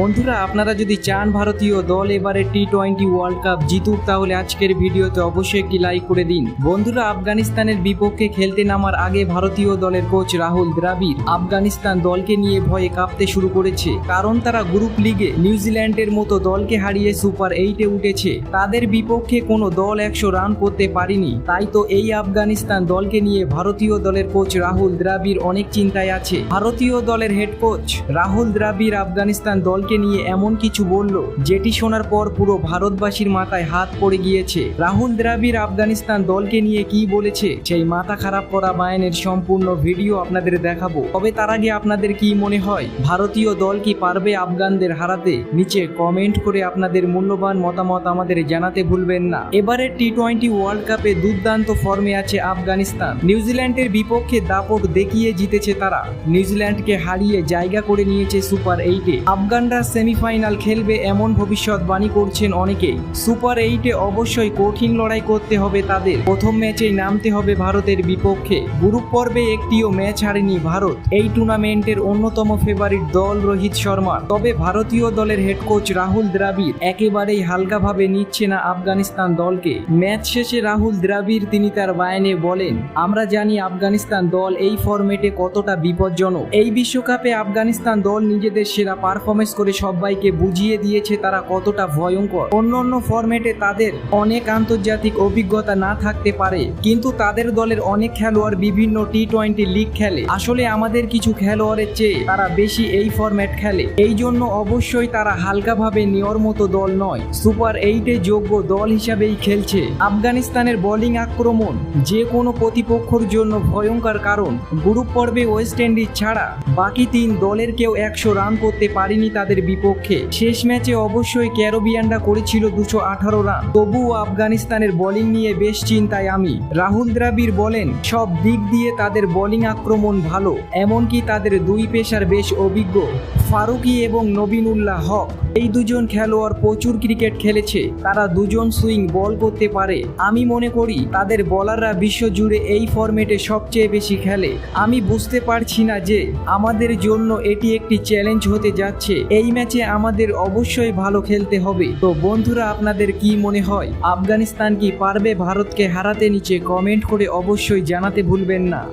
বন্ধুরা, আপনারা যদি চান ভারতীয় দল এবারে টি টোয়েন্টি ওয়ার্ল্ড কাপ জিতুক, তাহলে আজকের ভিডিওতে অবশ্যই একটি লাইক করে দিন। বন্ধুরা, আফগানিস্তানের বিপক্ষে খেলতে নামার আগে ভারতীয় দলের কোচ রাহুল দ্রাবিড় আফগানিস্তান দলকে নিয়ে ভয়ে কাঁপতে শুরু করেছে। কারণ তারা গ্রুপ লিগে নিউজিল্যান্ডের মতো দলকে হারিয়ে সুপার এইটে উঠেছে। তাদের বিপক্ষে কোনো দল একশো রান করতে পারেনি। তাই তো এই আফগানিস্তান দলকে নিয়ে ভারতীয় দলের কোচ রাহুল দ্রাবিড় অনেক চিন্তায় আছে। ভারতীয় দলের হেড কোচ রাহুল দ্রাবিড় আফগানিস্তান দলকে নিয়ে এমন কিছু বলল, যেটি শোনার পর পুরো ভারতবাসীর মাথায় হাত পড়ে গিয়েছে। রাহুল দ্রাবিড় আফগানিস্তান দলকে নিয়ে কি বলেছে, সেই মাথা খারাপ করা বায়ানের সম্পূর্ণ ভিডিও আপনাদের দেখাবো। তবে তার আগে আপনাদের কি মনে হয়, ভারতীয় দল কি পারবে আফগানদের হারাতে? নিচে কমেন্ট করে আপনাদের মূল্যবান মতামত আমাদের জানাতে ভুলবেন না। এবারে টি টোয়েন্টি ওয়ার্ল্ড কাপে দুর্দান্ত ফর্মে আছে আফগানিস্তান। নিউজিল্যান্ডের বিপক্ষে দাপট দেখিয়ে জিতেছে তারা। নিউজিল্যান্ডকে হারিয়ে জায়গা করে নিয়েছে সুপার এইটে। আফগানরা সেমিফাইনাল খেলবে এমন ভবিষ্যৎবাণী করছেন অনেকেই। সুপার এইটে অবশ্যই কঠিন লড়াই করতে হবে তাদের। প্রথম ম্যাচেই নামতে হবে ভারতের বিপক্ষে। গ্রুপ পর্বে একটিও ম্যাচ হারেনি ভারত। এই টুর্নামেন্টের অন্যতম ফেভারিট দল রোহিত শর্মা। তবে ভারতীয় দলের হেড কোচ রাহুল দ্রাবিড় একেবারেই হালকাভাবে নিচ্ছে না আফগানিস্তান দলকে। ম্যাচ শেষে রাহুল দ্রাবিড় তিনি তার বায়ানে বলেন, আমরা জানি আফগানিস্তান দল এই ফরম্যাটে কতটা বিপজ্জনক। এই বিশ্বকাপে আফগানিস্তান দল নিজেদের সেরা পারফরমেন্স করে সবাইকে বুঝিয়ে দিয়েছে তারা কতটা ভয়ঙ্কর। অন্য অন্য ফরম্যাটে তাদের অনেক আন্তর্জাতিক অভিজ্ঞতা না থাকতে পারে, কিন্তু তাদের দলের অনেক খেলোয়াড় বিভিন্ন টি টোয়েন্টি লিগ খেলে। আসলে আমাদের কিছু খেলোয়াড়ের চেয়ে তারা বেশি এই ফরম্যাট খেলে। এই জন্য অবশ্যই তারা হালকাভাবে নেওয়ার মতো দল নয়। সুপার এইটে যোগ্য দল হিসাবেই খেলছে। আফগানিস্তানের বোলিং আক্রমণ যে কোনো প্রতিপক্ষর জন্য ভয়ঙ্কর কারণ। গ্রুপ পর্বে ওয়েস্ট ইন্ডিজ ছাড়া বাকি তিন দলের কেউ একশো রান করতে পারেনি তাদের বিপক্ষে শেষ ম্যাচে অবশ্যই ক্যারোবিয়ানরা করেছিল দুশো আঠারো রান। তবুও আফগানিস্তানের বোলিং নিয়ে বেশ চিন্তায় আমি। রাহুল দ্রাবিড় বলেন, সব দিক দিয়ে তাদের বোলিং আক্রমণ ভালো, এমনকি তাদের দুই পেশার বেশ অভিজ্ঞ। ফারুকি এবং নবীনুল্লাহ হক। এই দুজন খেলোয়াড় প্রচুর ক্রিকেট খেলেছে। তারা দুজন সুইং বল করতে পারে। আমি মনে করি তাদের বলাররা বিশ্বজুড়ে এই ফরম্যাটে সবচেয়ে বেশি খেলে। আমি বুঝতে পারছি না যে আমাদের জন্য এটি একটি চ্যালেঞ্জ হতে যাচ্ছে। এই ম্যাচে আমাদের অবশ্যই ভালো খেলতে হবে। তো বন্ধুরা, আপনাদের কি মনে হয়? আফগানিস্তান কি পারবে ভারতকে হারাতে? নিচে কমেন্ট করে অবশ্যই জানাতে ভুলবেন না।